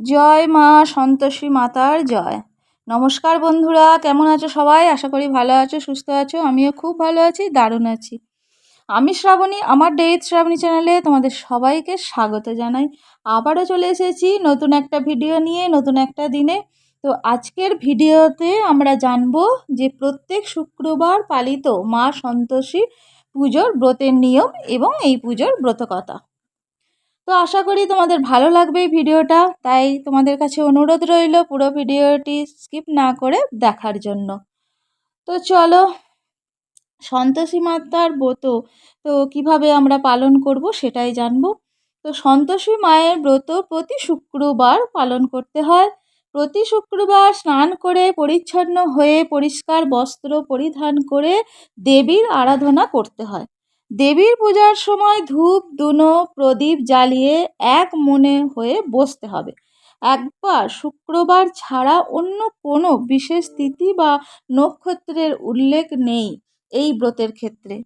জয় মা সন্তোষী মাতার জয়। নমস্কার বন্ধুরা, কেমন আছো সবাই? আশা করি ভালো আছো, সুস্থ আছো, আমিও খুব ভালো আছি, দারুণ আছি। আমি শ্রাবণী, আমার ডেইথ শ্রাবণী চ্যানেলে তোমাদের সবাইকে স্বাগত জানাই। আবারও চলে এসেছি নতুন একটা ভিডিও নিয়ে, নতুন একটা দিনে। তো আজকের ভিডিওতে আমরা জানব যে প্রত্যেক শুক্রবার পালিত মা সন্তোষী পুজোর ব্রতের নিয়ম এবং এই পুজোর ব্রতকথা। তো আশা করি তোমাদের ভালো লাগবে এই ভিডিওটা। তাই তোমাদের কাছে অনুরোধ রইল পুরো ভিডিওটি স্কিপ না করে দেখার জন্য। তো চলো, সন্তোষী মাতার ব্রত, তো কীভাবে আমরা পালন করব সেটাই জানব। তো সন্তোষী মায়ের ব্রত প্রতি শুক্রবার পালন করতে হয়। প্রতি শুক্রবার স্নান করে, পরিচ্ছন্ন হয়ে, পরিষ্কার বস্ত্র পরিধান করে দেবীর আরাধনা করতে হয়। দেবীর পূজার সময় ধূপ দুনো প্রদীপ জ্বালিয়ে এক মনে হয়ে বসতে হবে। একবার শুক্রবার ছাড়া অন্য কোনো বিশেষ তিথি বা নক্ষত্রের উল্লেখ নেই এই ব্রতের ক্ষেত্রে।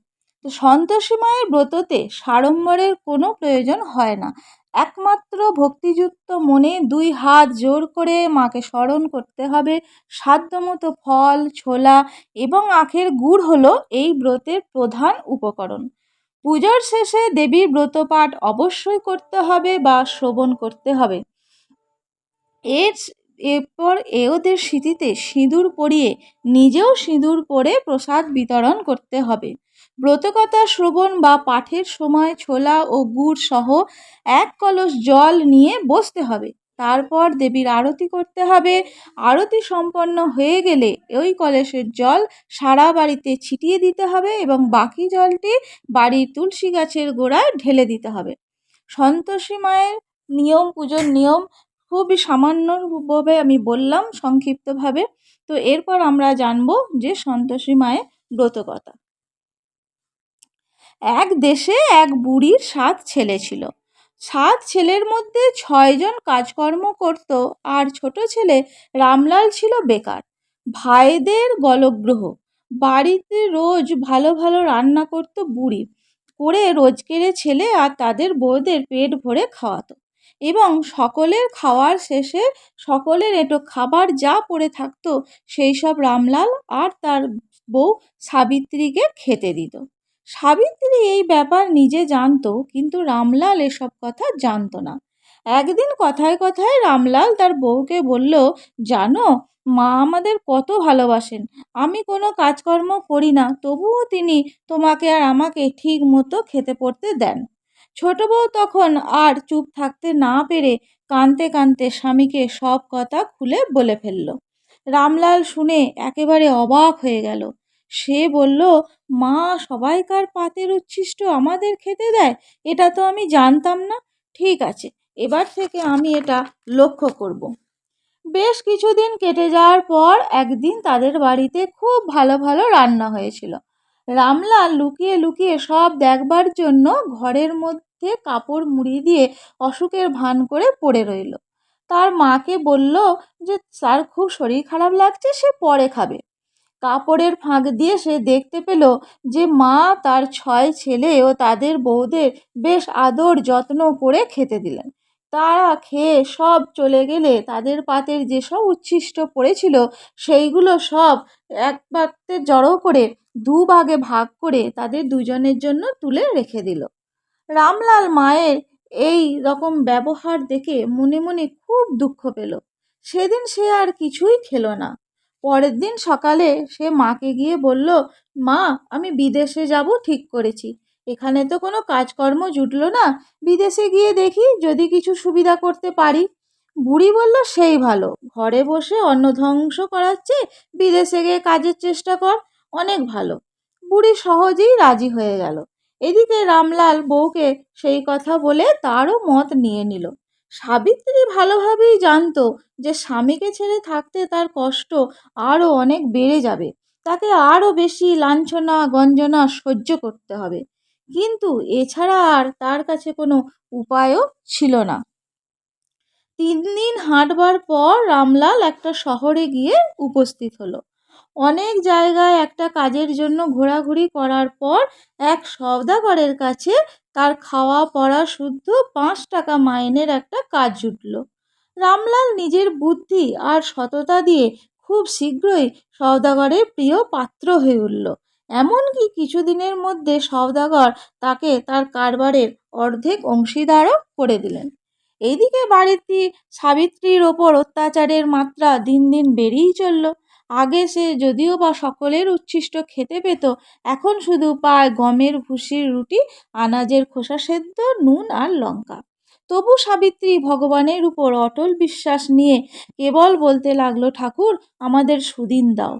তো সন্তোষী মায়ের ব্রততে সাড়ম্বরের কোনো প্রয়োজন হয় না। একমাত্র ভক্তিযুক্ত মনে দুই হাত জোর করে মাকে স্মরণ করতে হবে। সাধ্যমতো ফল, ছোলা এবং আখের গুড় হলো এই ব্রতের প্রধান উপকরণ। পুজোর শেষে দেবীর ব্রতপাঠ অবশ্যই করতে হবে বা শ্রবণ করতে হবে। এর, এরপর এওদের স্মৃতিতে সিঁদুর পরিয়ে নিজেও সিঁদুর পরে প্রসাদ বিতরণ করতে হবে। ব্রতকথা শ্রবণ বা পাঠের সময় ছোলা ও গুড় সহ এক কলস জল নিয়ে বসতে হবে। তারপর দেবীর আরতি করতে হবে। আরতি সম্পন্ন হয়ে গেলে ওই কলসের জল সারা বাড়িতে ছিটিয়ে দিতে হবে এবং বাকি জলটি বাড়ির তুলসী গাছের গোড়ায় ঢেলে দিতে হবে। সন্তোষী মায়ের নিয়ম, পুজোর নিয়ম খুবই সামান্যভাবে আমি বললাম সংক্ষিপ্তভাবে। তো এরপর আমরা জানব যে সন্তোষী মায়ের ব্রতকথা। এক দেশে এক বুড়ির সাত ছেলে ছিল। সাত ছেলের মধ্যে ছয়জন কাজকর্ম করত আর ছোট ছেলে রামলাল ছিল বেকার। ভাইদের গলগ্রহ। বাড়িতে রোজ ভালো ভালো রান্না করতো বুড়ি। করে রোজকেরে ছেলে আর তাদের বউদের পেট ভরে খাওয়াতো। এবং সকলের খাওয়ার শেষে সকলের এটো খাবার যা পড়ে থাকতো, সেই সব রামলাল আর তার বউ সাবিত্রীকে খেতে দিত। সাবিত্রী এই ব্যাপার নিজে জানতো, কিন্তু রামলাল এসব কথা জানত না। একদিন কথায় কথায় রামলাল তার বউকে বলল, জানো, মা আমাদের কত ভালোবাসেন। আমি কোনো কাজকর্ম করি না, তবুও তিনি তোমাকে আর আমাকে ঠিক মতো খেতে পড়তে দেন ছোট বউ তখন আর চুপ থাকতে না পেরে কাঁদতে কাঁদতে স্বামীকে সব কথা খুলে বলে ফেলল। রামলাল শুনে একেবারে অবাক হয়ে গেল। সে বলল, মা সবাইকার পাতের উচ্ছিষ্ট আমাদের খেতে দেয়? এটা তো আমি জানতাম না। ঠিক আছে, এবার থেকে আমি এটা লক্ষ্য করব। বেশ কিছুদিন কেটে যাওয়ার পর একদিন তাদের বাড়িতে খুব ভালো ভালো রান্না হয়েছিল। রামলাল লুকিয়ে লুকিয়ে সব দেখবার জন্য ঘরের মধ্যে কাপড় মুড়ি দিয়ে অসুখের ভান করে পড়ে রইল। তার মাকে বলল যে তার খুব শরীর খারাপ লাগছে, সে পরে খাবে। কাপড়ের ফাঁক দিয়ে সে দেখতে পেল যে মা তার ছয় ছেলে ও তাদের বউদের বেশ আদর যত্ন করে খেতে দিলেন। তারা খেয়ে সব চলে গেলে তাদের পাতের যেসব উচ্ছিষ্ট পড়েছিল সেইগুলো সব এক পাত্রে জড়ো করে দু ভাগে ভাগ করে তাদের দুজনের জন্য তুলে রেখে দিল। রামলাল মায়ের এই রকম ব্যবহার দেখে মনে মনে খুব দুঃখ পেল। সেদিন সে আর কিছুই খেলো না। পরের দিন সকালে সে মাকে গিয়ে বলল, মা, আমি বিদেশে যাব, ঠিক করেছি। এখানে তো কোনো কাজকর্ম জুটলো না। বিদেশে গিয়ে দেখি যদি কিছু সুবিধা করতে পারি। বুড়ি বলল, সেই ভালো। ঘরে বসে অন্ন ধ্বংস করাচ্ছে, বিদেশে গিয়ে কাজের চেষ্টা কর, অনেক ভালো। বুড়ি সহজেই রাজি হয়ে গেল। এদিকে রামলাল বউকে সেই কথা বলে তারও মত নিয়ে নিল। সাবিত্রী ভালোভাবেই জানতো যে স্বামীকে ছেড়ে থাকতে তার কষ্ট আরও অনেক বেড়ে যাবে। তাকে আরও বেশি লাঞ্ছনা, গঞ্জনা সহ্য করতে হবে। কিন্তু এছাড়া আর তার কাছে কোনো উপায়ও ছিল না। তিন দিন হাঁটবার পর রামলাল একটা শহরে গিয়ে উপস্থিত হলো। অনেক জায়গায় একটা কাজের জন্য ঘোরাঘুরি করার পর এক সওদাগরের কাছে তার খাওয়া পড়া শুদ্ধ পাঁচ টাকা মাইনের একটা কাজ জুটল। রামলাল নিজের বুদ্ধি আর সততা দিয়ে খুব শীঘ্রই সওদাগরের প্রিয় পাত্র হয়ে উঠল। এমনকি কিছুদিনের মধ্যে সওদাগর তাকে তার কারবারের অর্ধেক অংশীদারও করে দিলেন। এইদিকে বাড়িতে সাবিত্রীর ওপর অত্যাচারের মাত্রা দিন দিন বেড়েই চলল। আগে সে যদিও বা সকলের উচ্ছিষ্ট খেতে পেত, এখন শুধু পায় গমের ভুসির রুটি, আনাজের খোসা সেদ্ধ, নুন আর লঙ্কা। তবু সাবিত্রী ভগবানের উপর অটল বিশ্বাস নিয়ে কেবল বলতে লাগল, ঠাকুর, আমাদের সুদিন দাও।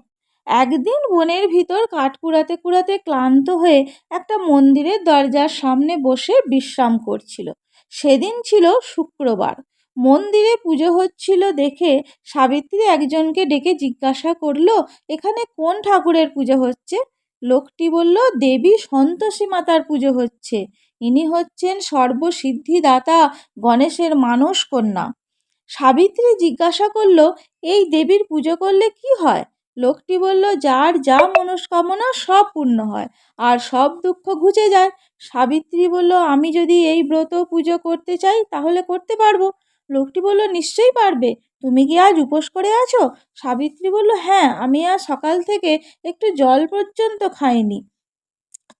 একদিন বনের ভিতর কাঠ কুড়াতে কুড়াতে ক্লান্ত হয়ে একটা মন্দিরের দরজার সামনে বসে বিশ্রাম করছিল। সেদিন ছিল শুক্রবার। মন্দিরে পুজো হচ্ছিল দেখে সাবিত্রী একজনকে ডেকে জিজ্ঞাসা করল, এখানে কোন ঠাকুরের পুজো হচ্ছে? লোকটি বলল, দেবী সন্তোষী মাতার পুজো হচ্ছে। ইনি হচ্ছেন সর্বসিদ্ধিদাতা গণেশের মানস কন্যা সাবিত্রী জিজ্ঞাসা করল, এই দেবীর পুজো করলে কি হয়? লোকটি বলল, যার যা মনস্কামনা সব পূর্ণ হয়, আর সব দুঃখ ঘুচে যায়। সাবিত্রী বলল, আমি যদি এই ব্রত পুজো করতে চাই, তাহলে করতে পারব। লোকটি বলল, নিশ্চয়ই পারবে। তুমি কি আজ উপোস করে আছো? সাবিত্রী বলল হ্যাঁ আমি আজ সকাল থেকে একটু জল পর্যন্ত খাইনি।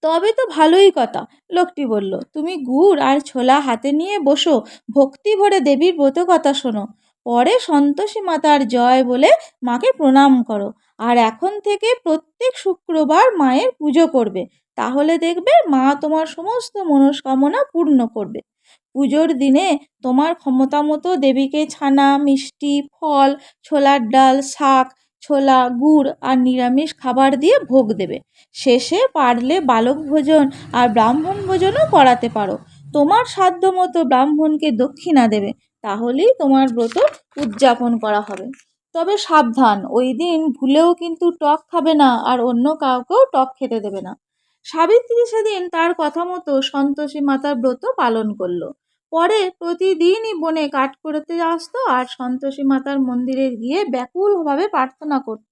তবে তো ভালোই কথা। লোকটি বলল, তুমি গুড় আর ছোলা হাতে নিয়ে বসো। ভক্তি ভরে দেবীর ব্রত কথা শোনো। পরে সন্তোষী মাতার জয় বলে মাকে প্রণাম করো। আর এখন থেকে প্রত্যেক শুক্রবার মায়ের পুজো করবে। তাহলে দেখবে মা তোমার সমস্ত মনস্কামনা পূর্ণ করবে। পুজোর দিনে তোমার ক্ষমতা মতো দেবীকে ছানা, মিষ্টি, ফল, ছোলার ডাল, শাক, ছোলা, গুড় আর নিরামিষ খাবার দিয়ে ভোগ দেবে। শেষে পারলে বালক ভোজন আর ব্রাহ্মণ ভোজনও করাতে পারো। তোমার সাধ্য মতো ব্রাহ্মণকে দক্ষিণা দেবে, তাহলেই তোমার ব্রত উদযাপন করা হবে। তবে সাবধান, ওই দিন ভুলেও কিন্তু টক খাবে না আর অন্য কাউকেও টক খেতে দেবে না। সাবিত্রী সেদিন তার কথা মতো সন্তোষী মাতার ব্রত পালন করল। পরে প্রতিদিনই বনে কাঠ করতে আসতো আর সন্তোষী মাতার মন্দিরে গিয়ে ব্যাকুলভাবে প্রার্থনা করত।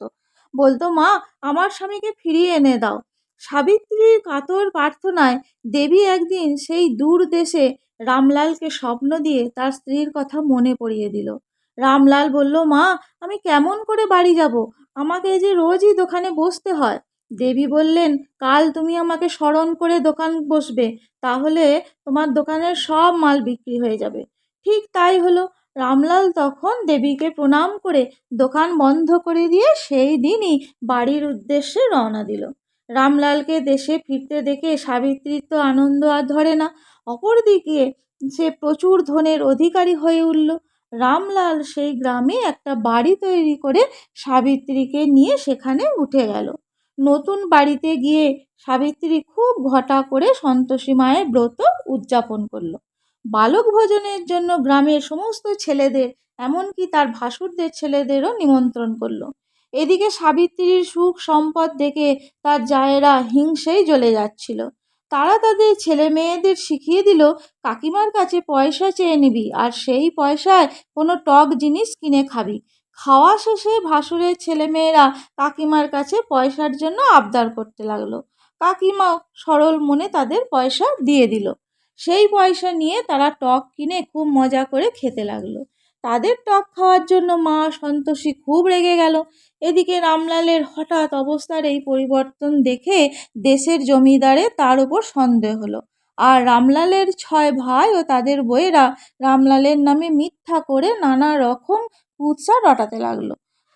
বলতো, মা, আমার স্বামীকে ফিরিয়ে এনে দাও। সাবিত্রীর কাতর প্রার্থনায় দেবী একদিন সেই দূর দেশে রামলালকে স্বপ্ন দিয়ে তার স্ত্রীর কথা মনে পড়িয়ে দিল। রামলাল বলল, মা, আমি কেমন করে বাড়ি যাব? আমাকে যে রোজই দোকানে বসতে হয়। দেবী বললেন, কাল তুমি আমাকে স্মরণ করে দোকান বসবে, তাহলে তোমার দোকানের সব মাল বিক্রি হয়ে যাবে। ঠিক তাই হলো। রামলাল তখন দেবীকে প্রণাম করে দোকান বন্ধ করে দিয়ে সেই দিনই বাড়ির উদ্দেশ্যে রওনা দিল। রামলালকে দেশে ফিরতে দেখে সাবিত্রীর তো আনন্দ আর ধরে না। অপরদিকে সে প্রচুর ধনের অধিকারী হয়ে উঠল। রামলাল সেই গ্রামে একটা বাড়ি তৈরি করে সাবিত্রীকে নিয়ে সেখানে উঠে গেল। নতুন বাড়িতে গিয়ে সাবিত্রী খুব ঘটা করে সন্তোষী মায়ের ব্রত উদযাপন করল। বালক ভোজনের জন্য গ্রামের সমস্ত ছেলেদের, এমনকি তার ভাসুরদের ছেলেদেরও নিমন্ত্রণ করল। এদিকে সাবিত্রীর সুখ সম্পদ দেখে তার জায়েরা হিংসেই জ্বলে যাচ্ছিল। তারা তাদের ছেলে মেয়েদের শিখিয়ে দিল, কাকিমার কাছে পয়সা চেয়ে নিবি, আর সেই পয়সায় কোনো টক জিনিস কিনে খাবি। খাওয়া শেষে ভাসুরের ছেলেমেয়েরা কাকিমার কাছে পয়সার জন্য আবদার করতে লাগল। কাকিমাও সরল মনে তাদের পয়সা দিয়ে দিল। সেই পয়সা নিয়ে তারা টক কিনে খুব মজা করে খেতে লাগল। তাদের টক খাওয়ার জন্য মা সন্তোষী খুব রেগে গেল। এদিকে রামলালের হঠাৎ অবস্থার এই পরিবর্তন দেখে দেশের জমিদারে তার ওপর সন্দেহ হলো। আর রামলালের ছয় ভাই ও তাদের বইয়েরা রামলালের নামে মিথ্যা করে নানা রকম কুৎসা রটাতে লাগল।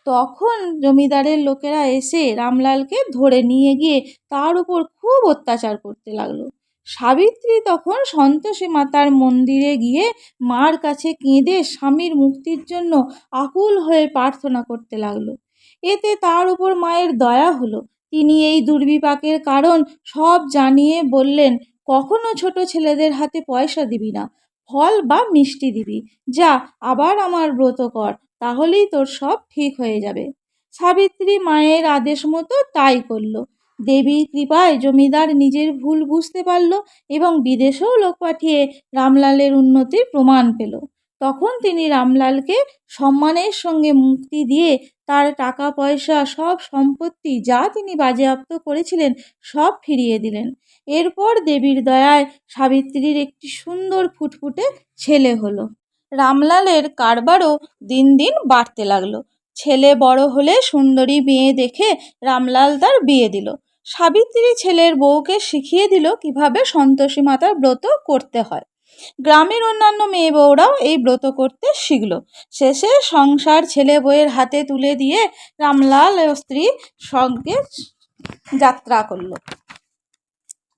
তখন জমিদারের লোকেরা এসে রামলালকে ধরে নিয়ে গিয়ে তার উপর খুব অত্যাচার করতে লাগল। সাবিত্রী তখন সন্তোষী মাতার মন্দিরে গিয়ে মার কাছে কেঁদে স্বামীর মুক্তির জন্য আকুল হয়ে প্রার্থনা করতে লাগল। এতে তার উপর মায়ের দয়া হলো। তিনি এই দুর্বিপাকের কারণ সব জানিয়ে বললেন কখনো ছোট ছেলেদের হাতে পয়সা দিবি না, ফল বা মিষ্টি দিবি। যা, আবার আমার ব্রত কর, তাহলেই তোর সব ঠিক হয়ে যাবে। সাবিত্রী মায়ের আদেশ মতো তাই করল। দেবীর কৃপায় জমিদার নিজের ভুল বুঝতে পারল এবং বিদেশেও লোক পাঠিয়ে রামলালের উন্নতির প্রমাণ পেল। তখন তিনি রামলালকে সম্মানের সঙ্গে মুক্তি দিয়ে তার টাকা পয়সা সব সম্পত্তি যা তিনি বাজেয়াপ্ত করেছিলেন সব ফিরিয়ে দিলেন। এরপর দেবীর দয়ায় সাবিত্রীর একটি সুন্দর ফুটফুটে ছেলে হলো। রামলালের কারবারও দিন দিন বাড়তে লাগল। ছেলে বড় হলে সুন্দরী মেয়ে দেখে রামলাল তার বিয়ে দিল। সাবিত্রী ছেলের বউকে শিখিয়ে দিল কীভাবে সন্তোষী মাতার ব্রত করতে হয়। গ্রামের অন্যান্য মেয়ে বউরাও এই ব্রত করতে শিখল। শেষে সংসার ছেলে বউয়ের হাতে তুলে দিয়ে রামলাল ও স্ত্রী সঙ্গে যাত্রা করল।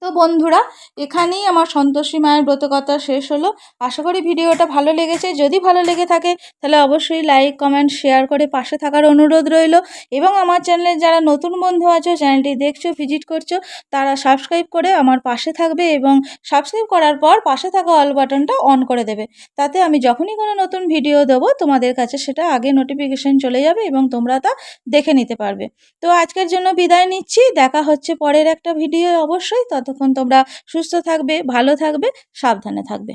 তো বন্ধুরা, এখানেই আমার সন্তোষী মায়ের ব্রতকথা শেষ হলো। আশা করি ভিডিওটা ভালো লেগেছে। যদি ভালো লেগে থাকে, তাহলে অবশ্যই লাইক কমেন্ট শেয়ার করে পাশে থাকার অনুরোধ রইল। এবং আমার চ্যানেলে যারা নতুন বন্ধু আছো, চ্যানেলটি দেখছ ভিজিট করছ, তারা সাবস্ক্রাইব করে আমার পাশে থাকবে এবং সাবস্ক্রাইব করার পর পাশে থাকা অল বাটনটা অন করে দেবে। তাতে আমি যখনই কোনো নতুন ভিডিও দেবো, তোমাদের কাছে সেটা আগে নোটিফিকেশন চলে যাবে এবং তোমরা তা দেখে নিতে পারবে। তো আজকের জন্য বিদায় নিচ্ছি। দেখা হচ্ছে পরের একটা ভিডিও অবশ্যই। ততক্ষণ তোমরা সুস্থ থাকবে ভালো থাকবে সাবধানে থাকবে।